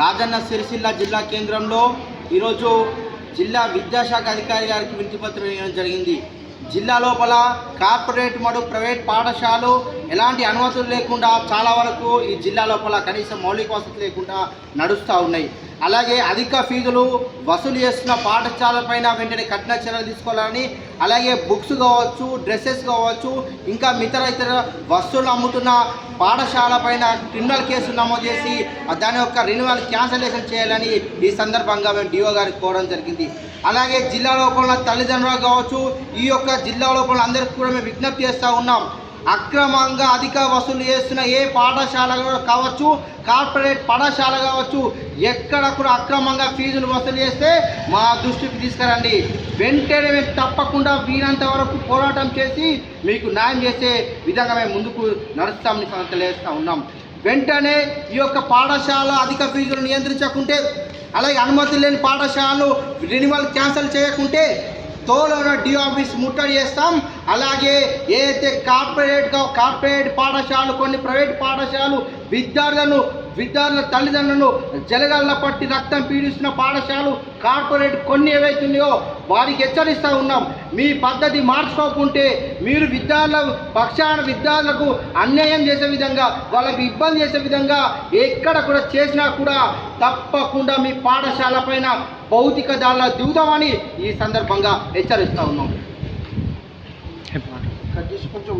రాజన్న సిరిసిల్ల జిల్లా కేంద్రంలో ఈరోజు జిల్లా విద్యాశాఖ అధికారి గారికి వినతిపత్రం వేయడం జరిగింది. జిల్లా లోపల కార్పొరేట్ మరియు ప్రైవేట్ పాఠశాలలు ఎలాంటి అనుమతులు లేకుండా చాలా వరకు ఈ జిల్లా లోపల కనీసం మౌలిక వసతులు లేకుండా నడుస్తూ ఉన్నాయి. అలాగే అధిక ఫీజులు వసూలు చేస్తున్న పాఠశాలపైన వెంటనే కఠిన చర్యలు తీసుకోవాలని అలాగే బుక్స్ కావచ్చు డ్రెస్సెస్ కావచ్చు ఇంకా ఇతర ఇతర వస్తువులు అమ్ముతున్న పాఠశాల పైన క్రిమినల్ కేసులు నమోదు చేసి దాని యొక్క రెన్యువల్ క్యాన్సలేషన్ చేయాలని ఈ సందర్భంగా మేము డిఓ గారికి కోరడం జరిగింది. అలాగే జిల్లా లోపల తల్లిదండ్రులు కావచ్చు ఈ యొక్క జిల్లా లోపల అందరికీ కూడా మేము విజ్ఞప్తి చేస్తూ ఉన్నాం. అక్రమంగా అధిక వసూలు చేస్తున్న ఏ పాఠశాల కావచ్చు కార్పొరేట్ పాఠశాల కావచ్చు ఎక్కడ కూడా అక్రమంగా ఫీజులు వసూలు చేస్తే మా దృష్టికి తీసుకురండి. వెంటనే మేము తప్పకుండా వీలంత వరకు పోరాటం చేసి మీకు న్యాయం చేసే విధంగా మేము ముందుకు నడుస్తామని తెలియజేస్తూ ఉన్నాం. వెంటనే ఈ యొక్క పాఠశాల అధిక ఫీజులు నియంత్రించకుంటే అలాగే అనుమతి లేని పాఠశాలలు రెన్యువల్ క్యాన్సిల్ చేయకుంటే తోలోన డి ఆఫీస్ ముట్టడి చేస్తాం. అలాగే ఏదైతే కార్పొరేట్ కార్పొరేట్ పాఠశాలలు కొన్ని ప్రైవేట్ పాఠశాలలు విద్యార్థులను విద్యార్థుల తల్లిదండ్రులను జలగల్ల పట్టి రక్తం పీడిస్తున్న పాఠశాలలు కార్పొరేట్ కొన్ని ఏవైతున్నాయో వారికి హెచ్చరిస్తూ ఉన్నాం. మీ పద్ధతి మార్చుకోకుంటే మీరు విద్యార్థుల పక్షాన విద్యార్థులకు అన్యాయం చేసే విధంగా వాళ్ళకి ఇబ్బంది చేసే విధంగా ఎక్కడ కూడా చేసినా కూడా తప్పకుండా మీ పాఠశాల పైన భౌతిక దాడుల దిగుదామని ఈ సందర్భంగా హెచ్చరిస్తూ ఉన్నాం. కొంచెం